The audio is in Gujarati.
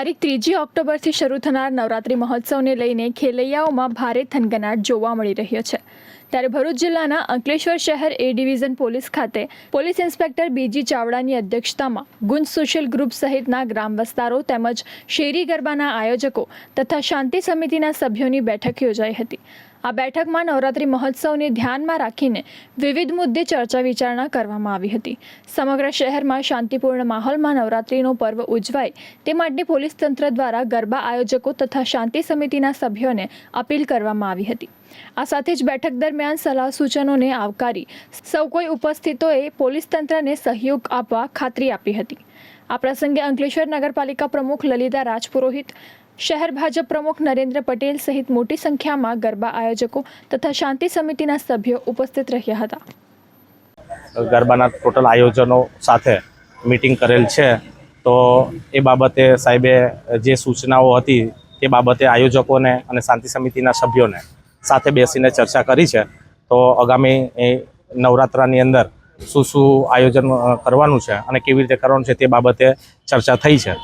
તારીખ ત્રીજી ઓક્ટોબરથી શરૂ થનાર નવરાત્રિ મહોત્સવને લઈને ખેલૈયાઓમાં ભારે થનગનાટ જોવા મળી રહ્યો છે. ત્યારે ભરૂચ જિલ્લાના અંકલેશ્વર શહેર એ ડિવિઝન પોલીસ ખાતે પોલીસ ઇન્સ્પેક્ટર બીજી ચાવડાની અધ્યક્ષતામાં ગુંજ સોશિયલ ગ્રુપ સહિતના ગ્રામ વિસ્તારો તેમજ શેરી ગરબાના આયોજકો તથા શાંતિ સમિતિના સભ્યોની બેઠક યોજાઈ હતી. આ બેઠકમાં નવરાત્રી મહોત્સવને ધ્યાનમાં રાખીને વિવિધ મુદ્દે ચર્ચા વિચારણા કરવામાં આવી હતી. સમગ્ર શહેરમાં શાંતિપૂર્ણ માહોલમાં નવરાત્રિનો પર્વ ઉજવાય તે માટે પોલીસ તંત્ર દ્વારા ગરબા આયોજકો તથા શાંતિ સમિતિના સભ્યોને અપીલ કરવામાં આવી હતી. આ સાથે જ બેઠક દરમિયાન સલાહ સૂચનોને આવકારી સૌ કોઈ ઉપસ્થિતોએ પોલીસ તંત્રને સહયોગ આપવા ખાતરી આપી હતી. આ પ્રસંગે અંકલેશ્વર નગરપાલિકા પ્રમુખ લલિતા રાજપુરોહિત, શહેર ભાજપ પ્રમુખ નરેન્દ્ર પટેલ સહિત મોટી સંખ્યામાં ગરબા આયોજકો તથા શાંતિ સમિતિના સભ્યો ઉપસ્થિત રહ્યા હતા. ગરબાના ટોટલ આયોજનો સાથે મિટિંગ કરેલ છે. તો એ બાબતે સાહેબે જે સૂચનાઓ હતી તે બાબતે આયોજકોને અને શાંતિ સમિતિના સભ્યોને સાથે બેસીને ચર્ચા કરી છે. તો આગામી નવરાત્રાની અંદર શું શું આયોજન કરવાનું છે અને કેવી રીતે કરવાનું છે તે બાબતે ચર્ચા થઈ છે.